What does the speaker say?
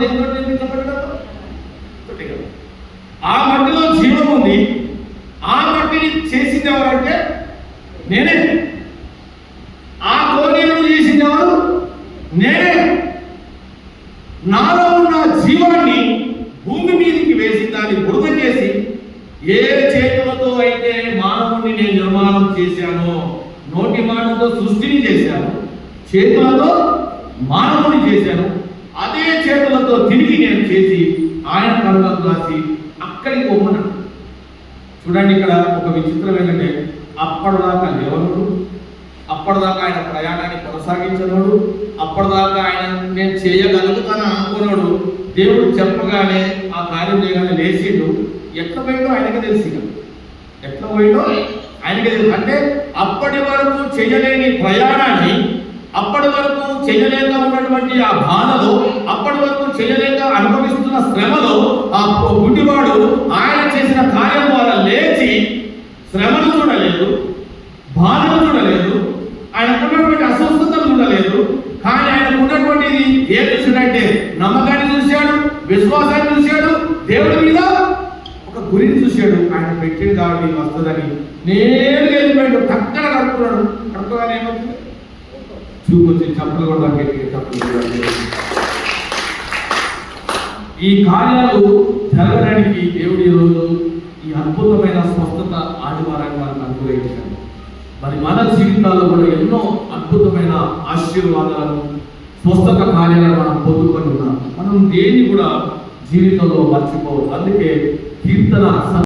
దేంతో నిర్మించబడి కదా ఆ మట్టిలో జీవం ఉంది. ఆ మట్టిని చేసింది ఎవరంటే నేనే. ఆ కోనేరు చేసింది ఎవరు? నేనే. నాలో ఉన్న జీవాన్ని భూమి మీదకి వేసి దాన్ని బురద చేసి ఏ చేతులతో అయితే మానవుని నేను నిర్మాణం చేశానో నోటి మాటతో సృష్టిని చేశాను చేతులతో మానవుని చేశాను అదే చేతులతో తిరిగి నేను చేసి ఆయన కళ్ళకు రాసి అక్కడికి పొమ్మన్నాడు చూడండి ఇక్కడ ఒక విచిత్రం ఏంటంటే అప్పటిదాకా లేవనుడు అప్పటిదాకా ఆయన ప్రయాణాన్ని కొనసాగించినోడు అప్పటిదాకా ఆయన నేను చేయగలుగుతాను అనుకున్నాడు దేవుడు చెప్పగానే ఆ కార్యం చేయగానే లేచిండు. ఎట్లా పోయిందో ఆయనకి తెలిసి ఎట్లా పోయిందో ఆయనకి తెలుసు. అంటే అప్పటి వరకు చేయలేని ప్రయాణాన్ని అప్పటి వరకు చేయలేక ఉన్నటువంటి ఆ బాధలో అప్పటి వరకు చేయలేక అనుభవిస్తున్న శ్రమలో ఆ గుడ్డివాడు ఆయన చేసిన కార్యం వల్ల లేచి శ్రమను చూడలేదు బాధను చూడలేదు ఆయన ఉన్నటువంటి అస్వస్థతను చూడలేదు. కానీ ఆయనకు ఉన్నటువంటిది ఏం చూసాడంటే నమ్మకాన్ని చూశాడు విశ్వాసాన్ని చూశాడు దేవుడి మీద ఒక గురిని చూశాడు. ఆయన పెట్టింది కాబట్టి వస్తుందని నేను వెళ్ళిపోయాడు టక్కన కడుక్కున్నాడు. కడుక్కోగానే ఏమవుతుంది? చూపొచ్చి చప్పులు కూడా గట్టిగా కూడా ఈ కార్యాలు జరగడానికి దేవుడు ఈరోజు ఈ అద్భుతమైన స్వస్థత ఆదివారంగా అనుగ్రహించాడు. మరి మన జీవితాల్లో కూడా ఎన్నో అద్భుతమైన ఆశీర్వాదాలను స్వస్థత కార్యాలను మనం పొందుకొని ఉన్నాం. మనం దేన్ని కూడా జీవితంలో మర్చిపోవద్దు. అందుకే కీర్తన